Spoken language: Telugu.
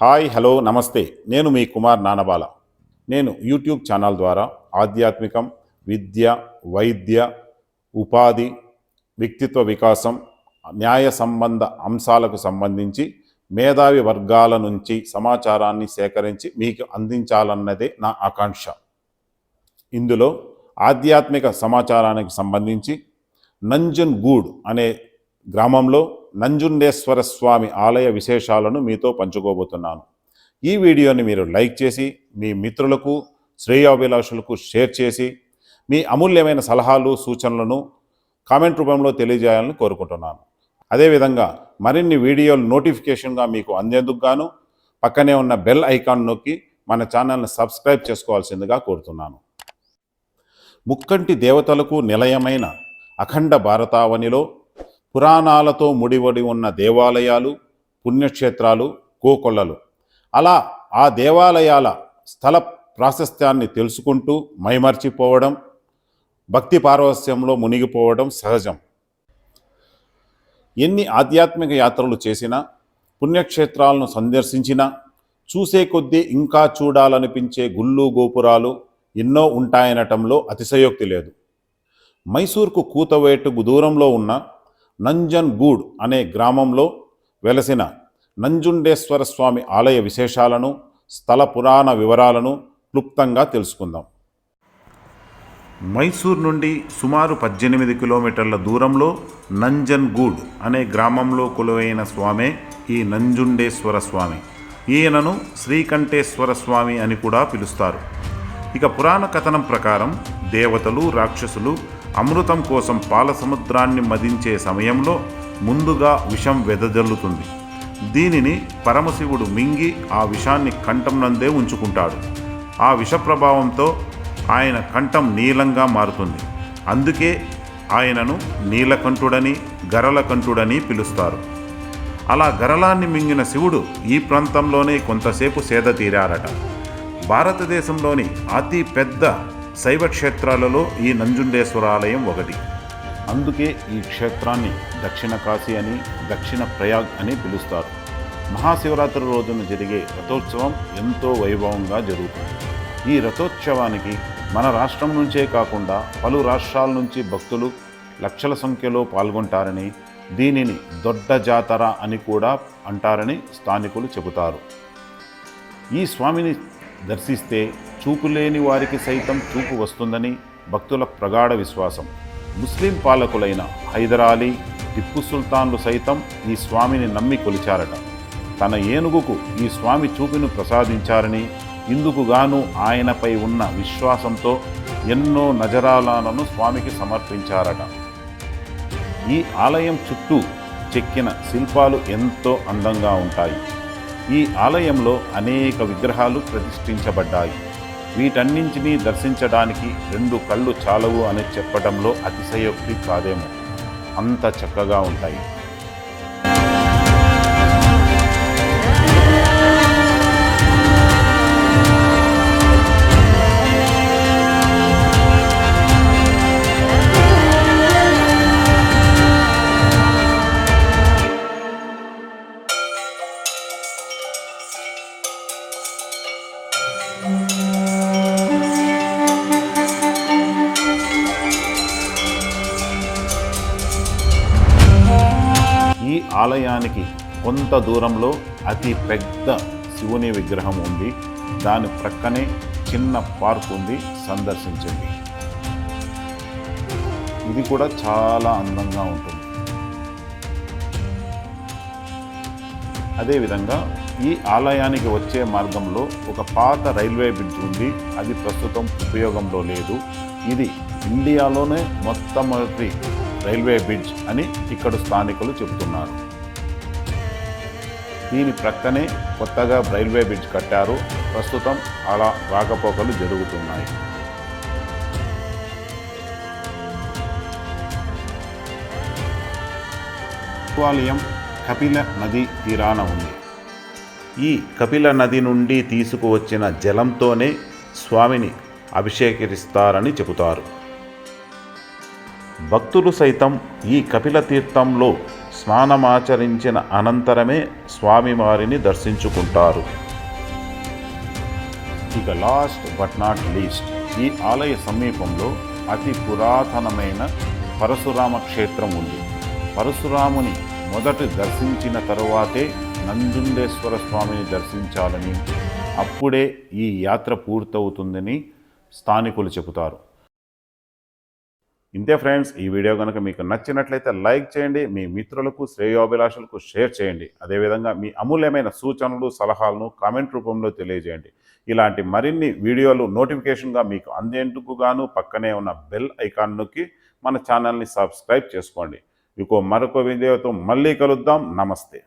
హాయ్ హలో నమస్తే. నేను మీ కుమార్ నానబాల. నేను యూట్యూబ్ ఛానల్ ద్వారా ఆధ్యాత్మికం విద్య వైద్య ఉపాధి వ్యక్తిత్వ వికాసం న్యాయ సంబంధ అంశాలకు సంబంధించి మేధావి వర్గాల నుంచి సమాచారాన్ని సేకరించి మీకు అందించాలన్నదే నా ఆకాంక్ష. ఇందులో ఆధ్యాత్మిక సమాచారానికి సంబంధించి నంజన్ గూడ్ అనే గ్రామంలో నంజుండేశ్వర స్వామి ఆలయ విశేషాలను మీతో పంచుకోబోతున్నాను. ఈ వీడియోని మీరు లైక్ చేసి మీ మిత్రులకు శ్రేయాభిలాషులకు షేర్ చేసి మీ అమూల్యమైన సలహాలు సూచనలను కామెంట్ రూపంలో తెలియజేయాలని కోరుకుంటున్నాను. అదేవిధంగా మరిన్ని వీడియోలు నోటిఫికేషన్గా మీకు అందేందుకు గాను పక్కనే ఉన్న బెల్ ఐకాన్ నొక్కి మన ఛానల్ని సబ్స్క్రైబ్ చేసుకోవాల్సిందిగా కోరుతున్నాను. ముక్కంటి దేవతలకు నిలయమైన అఖండ భారతావనిలో పురాణాలతో ముడివడి ఉన్న దేవాలయాలు పుణ్యక్షేత్రాలు కోకొల్లలు. అలా ఆ దేవాలయాల స్థల ప్రాశస్త్యాన్ని తెలుసుకుంటూ మైమర్చిపోవడం భక్తి పారవస్యంలో మునిగిపోవడం సహజం. ఎన్ని ఆధ్యాత్మిక యాత్రలు చేసినా పుణ్యక్షేత్రాలను సందర్శించినా చూసే కొద్దీ ఇంకా చూడాలనిపించే గుళ్ళు గోపురాలు ఎన్నో ఉంటాయనటంలో అతిశయోక్తి లేదు. మైసూర్కు కూతవేటుకు దూరంలో ఉన్న నంజన్ గూడ్ అనే గ్రామంలో వెలసిన నంజుండేశ్వర స్వామి ఆలయ విశేషాలను స్థల పురాణ వివరాలను క్లుప్తంగా తెలుసుకుందాం. మైసూర్ నుండి సుమారు పద్దెనిమిది కిలోమీటర్ల దూరంలో నంజన్ గూడ్ అనే గ్రామంలో కొలువైన స్వామే ఈ నంజుండేశ్వర స్వామి. ఈయనను శ్రీకంఠేశ్వర స్వామి అని కూడా పిలుస్తారు. ఇక పురాణ కథనం ప్రకారం దేవతలు రాక్షసులు అమృతం కోసం పాల సముద్రాన్ని మదించే సమయంలో ముందుగా విషం వెదజల్లుతుంది. దీనిని పరమశివుడు మింగి ఆ విషాన్ని కంఠం నందే ఉంచుకుంటాడు. ఆ విష ప్రభావంతో ఆయన కంఠం నీలంగా మారుతుంది. అందుకే ఆయనను నీలకంఠుడని గరలకంఠుడని పిలుస్తారు. అలా గరలాన్ని మింగిన శివుడు ఈ ప్రాంతంలోనే కొంతసేపు సేద తీరారట. భారతదేశంలోని అతి పెద్ద శైవ క్షేత్రాలలో ఈ నంజుండేశ్వర ఆలయం ఒకటి. అందుకే ఈ క్షేత్రాన్ని దక్షిణ కాశీ అని దక్షిణ ప్రయాగ్ అని పిలుస్తారు. మహాశివరాత్రి రోజున జరిగే రథోత్సవం ఎంతో వైభవంగా జరుగుతుంది. ఈ రథోత్సవానికి మన రాష్ట్రం నుంచే కాకుండా పలు రాష్ట్రాల నుంచి భక్తులు లక్షల సంఖ్యలో పాల్గొంటారని దీనిని దొడ్డ జాతర అని కూడా అంటారని స్థానికులు చెబుతారు. ఈ స్వామిని దర్శిస్తే చూపులేని వారికి సైతం చూపు వస్తుందని భక్తుల ప్రగాఢ విశ్వాసం. ముస్లిం పాలకులైన హైదరాలీ టిప్పు సుల్తాన్లు సైతం ఈ స్వామిని నమ్మి కొలిచారట. తన ఏనుగుకు ఈ స్వామి చూపును ప్రసాదించారని ఇందుకుగాను ఆయనపై ఉన్న విశ్వాసంతో ఎన్నో నజరాలను స్వామికి సమర్పించారట. ఈ ఆలయం చుట్టూ చెక్కిన శిల్పాలు ఎంతో అందంగా ఉంటాయి. ఈ ఆలయంలో అనేక విగ్రహాలు ప్రతిష్ఠించబడ్డాయి. వీటన్నింటినీ దర్శించడానికి రెండు కళ్ళు చాలవు అని చెప్పడంలో అతిశయోక్తి కాదేమో. అంత చక్కగా ఉంటాయి. ఈ ఆలయానికి కొంత దూరంలో అతి పెద్ద శివుని విగ్రహం ఉంది. దాని ప్రక్కనే చిన్న పార్క్ ఉంది. సందర్శించండి. ఇది కూడా చాలా అందంగా ఉంటుంది. అదేవిధంగా ఈ ఆలయానికి వచ్చే మార్గంలో ఒక పాత రైల్వే బ్రిడ్జ్ ఉంది. అది ప్రస్తుతం ఉపయోగంలో లేదు. ఇది ఇండియాలోనే మొట్టమొదటి రైల్వే బ్రిడ్జ్ అని ఇక్కడ స్థానికులు చెబుతున్నారు. దీని ప్రక్కనే కొత్తగా రైల్వే బ్రిడ్జ్ కట్టారు. ప్రస్తుతం అలా రాకపోకలు జరుగుతున్నాయి. దేవాలయం కపిల నది తీరాన ఉంది. ఈ కపిల నది నుండి తీసుకువచ్చిన జలంతోనే స్వామిని అభిషేకిస్తారని చెబుతారు. భక్తులు సైతం ఈ కపిల తీర్థంలో స్నానమాచరించిన అనంతరమే స్వామివారిని దర్శించుకుంటారు. ఇక లాస్ట్ బట్ నాట్ లీస్ట్ ఈ ఆలయ సమీపంలో అతి పురాతనమైన పరశురామ క్షేత్రం ఉంది. పరశురాముని మొదట దర్శించిన తరువాతే నంజుండేశ్వర స్వామిని దర్శించాలని అప్పుడే ఈ యాత్ర పూర్తవుతుందని స్థానికులు చెబుతారు. ఇంతే ఫ్రెండ్స్ ఈ వీడియో కనుక మీకు నచ్చినట్లయితే లైక్ చేయండి మీ మిత్రులకు శ్రేయోభిలాషులకు షేర్ చేయండి. అదేవిధంగా మీ అమూల్యమైన సూచనలు సలహాలను కామెంట్ రూపంలో తెలియజేయండి. ఇలాంటి మరిన్ని వీడియోలు నోటిఫికేషన్గా మీకు అందేందుకు గాను పక్కనే ఉన్న బెల్ ఐకాన్ నొక్కి మన ఛానల్ని సబ్స్క్రైబ్ చేసుకోండి. ఇంకో మరొక వీడియోతో మళ్ళీ కలుద్దాం. నమస్తే.